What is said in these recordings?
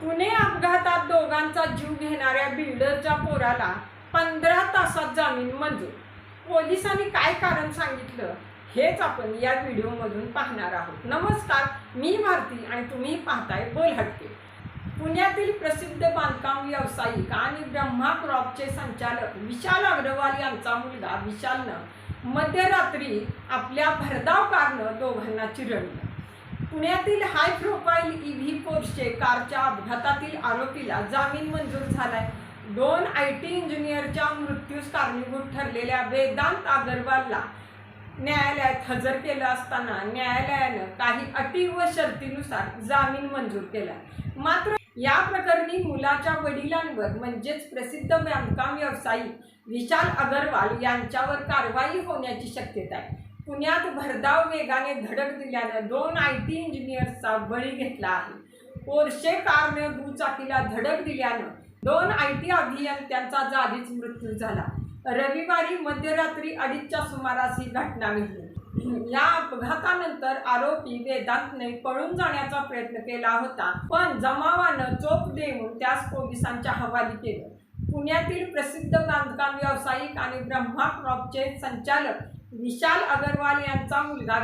पुणे अपघातात दोघांचा जीव घेणाऱ्या बिल्डरच्या पोराला पंधरा तासात जामीन मंजूर. पोलिसांनी काय कारण सांगितलं हेच आपण या व्हिडिओमधून पाहणार आहोत. नमस्कार मी भारती आणि तुम्ही पाहताय बोल हटके पुण्यातील प्रसिद्ध बांधकाम व्यावसायिक आणि ब्रह्मा क्रॉपचे संचालक विशाल अग्रवाल यांचा मुलगा विशालनं मध्यरात्री आपल्या भरधाव कारनं दोघांना चिरडलं. पुण्यातील हाय प्रोफाईल ईव्ही फोर्सचे कारच्या अपघातातील आरोपीला जामीन मंजूर झालाय. दोन आय टी इंजिनियरच्या मृत्यूस कारणीभूत ठरलेल्या वेदांत अगरवालला न्यायालयात हजर केलं असताना न्यायालयानं काही अटी व शर्तीनुसार जामीन मंजूर केला. मात्र या प्रकरणी मुलाच्या वडिलांवर म्हणजेच प्रसिद्ध बांधकाम व्यावसायिक विशाल अगरवाल यांच्यावर कारवाई होण्याची शक्यता आहे. पुण्यात भरधाव वेगाने धडक दिल्यानं दोन आय टी इंजिनियर्सचा बळी घेतला आहे. पोर्शे कारने दुचाकीला धडक दिल्यानं दोन आय टी अभियंत्यांचा जागीच मृत्यू झाला. रविवारी मध्यरात्री अडीचच्या सुमारास ही घटना घडली. या अपघातानंतर आरोपी वेदांतने पळून जाण्याचा प्रयत्न केला होता पण जमावानं चोप देऊन त्यास पोलिसांच्या हवाली केलं. पुण्यातील प्रसिद्ध बांधकाम व्यावसायिक आणि ब्रह्मा क्रॉपचे संचालक विशाल अगरवाल यांचा मुलगा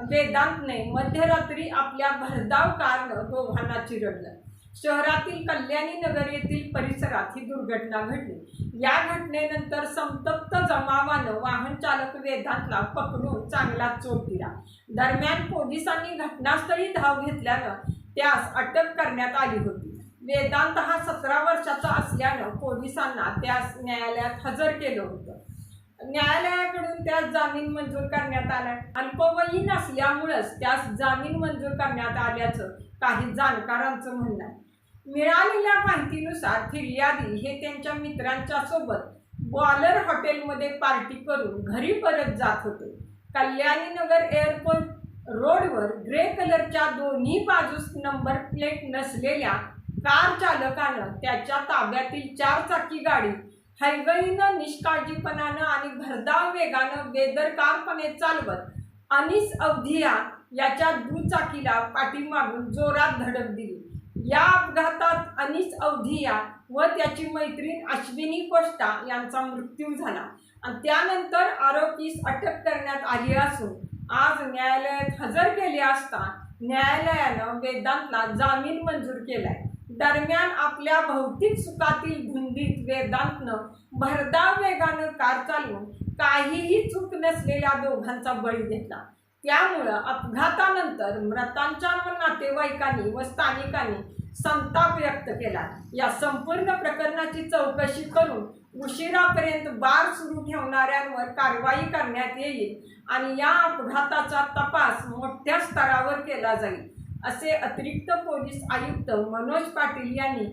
वेदांतने मध्यरात्री आपल्या भरधाव कारनं दोघांना चिरडलं. शहरातील कल्याणी नगर येथील परिसरात ही दुर्घटना घडली. या घटनेनंतर संतप्त जमावानं वाहन चालक वेदांतला पकडून चांगला चोप दिला. दरम्यान पोलिसांनी घटनास्थळी धाव घेतल्यानं त्यास अटक करण्यात आली होती. वेदांत हा सतरा वर्षाचा असल्यानं पोलिसांना त्यास न्यायालयात हजर केलं होतं. न्यायालयात त्यास जामीन मंजूर करण्यात आला अल्पवयीन असल्यामुळंच त्यास जामीन मंजूर करण्यात आल्याचं काही जाणकारांचं म्हणणं आहे. मिळालेल्या माहितीनुसार फिर्यादी हे त्यांच्या मित्रांच्या सोबत बॉलर हॉटेलमध्ये पार्टी करून घरी परत जात होते. कल्याणी नगर एअरपोर्ट रोडवर ग्रे कलरच्या दोन्ही बाजूस नंबर प्लेट नसलेल्या कार चालकानं त्याच्या ताब्यातील चार चाकी गाडी हैगईनं निष्काळजीपणानं आणि भरधाव वेगानं बेदरकारपणे चालवत अनिस अवधिया याच्या दुचाकीला पाठीमागून जोरात धडक दिली. या अपघातात अनिस अवधिया व त्याची मैत्रीण अश्विनी कोष्टा यांचा मृत्यू झाला. आणि त्यानंतर आरोपीस अटक करण्यात आली असून आज न्यायालयात हजर केले असता न्यायालयानं वेदांतला जामीन मंजूर केलाय. दरम्यान आपल्या भौतिक सुखातील गुंदीत वेदांतनं भरधाव वेगानं कार चालवून काहीही चूक नसलेल्या दोघांचा बळी घेतला. त्यामुळं अपघातानंतर मृतांच्या नातेवाईकांनी व स्थानिकांनी संताप व्यक्त केला. या संपूर्ण प्रकरणाची चौकशी करून उशिरापर्यंत बार सुरू ठेवणाऱ्यांवर कारवाई करण्यात येईल आणि या अपघाताचा तपास मोठ्या स्तरावर केला जाईल. असे अतिरिक्त पोलीस आयुक्त मनोज पाटील यांनी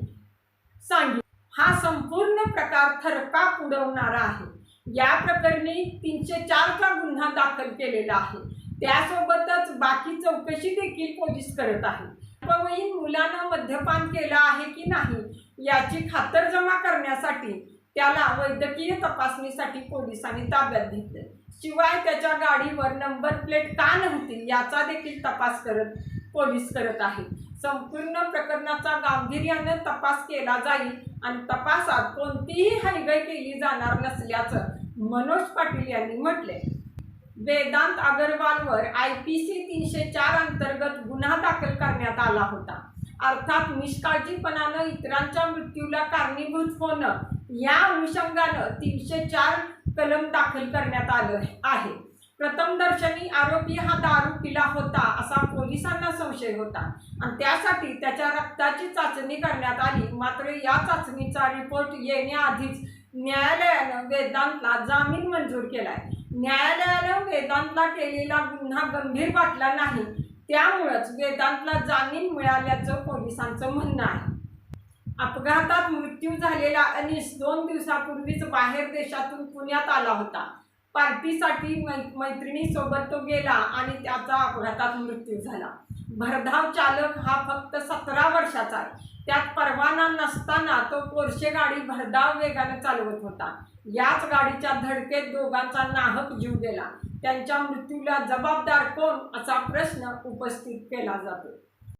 सांगितले. हा संपूर्ण प्रकार थरकाप उडवणारा आहे. या प्रकरणी तीनशे चारचा गुन्हा दाखल केलेला आहे. त्यासोबतच बाकी चौकशी देखील पोलीस करत आहे. अल्पवयीन मुलानं मद्यपान केलं आहे की नाही याची खातरजमा करण्यासाठी त्याला वैद्यकीय तपासणीसाठी पोलिसांनी ताब्यात घेतले. शिवाय त्याच्या गाडीवर नंबर प्लेट का नव्हती याचा देखील तपास करत पोलीस करत आहेत संपूर्ण प्रकरणाचा गांभीर्यानं तपास केला जाईल आणि तपासात कोणतीही हयगय केली जाणार नसल्याचं मनोज पाटील यांनी म्हटले वेदांत अगरवालवर आय पी सी तीनशे चार अंतर्गत गुन्हा दाखल करण्यात आला होता. अर्थात निष्काळजीपणानं इतरांच्या मृत्यूला कारणीभूत होणं या अनुषंगानं तीनशे चार कलम दाखल करण्यात आलं आहे. प्रथमदर्शनी आरोपी हा दारू पिला होता असा पोलिसांना संशय होता. आणि त्यासाठी त्याच्या रक्ताची चाचणी करण्यात आली. मात्र या चाचणीचा रिपोर्ट येण्याआधीच न्यायालयानं वेदांतला जामीन मंजूर केलाय. न्यायालयानं वेदांतला केलेला गुन्हा गंभीर वाटला नाही. त्यामुळंच वेदांतला जामीन मिळाल्याचं पोलिसांचं म्हणणं आहे. अपघातात मृत्यू झालेला अनिश दोन दिवसापूर्वीच बाहेर देशातून पुण्यात आला होता. पार्टीसाठी मै मैत्रिणीसोबत तो गेला आणि त्याचा अपघातात मृत्यू झाला. भरधाव चालक हा फक्त सतरा वर्षाचा आहे. त्यात परवाना नसताना तो पोरशे गाडी भरधाव वेगाने चालवत होता. याच गाडीच्या धडकेत दोघांचा नाहक जीव गेला. त्यांच्या मृत्यूला जबाबदार कोण असा प्रश्न उपस्थित केला जातो.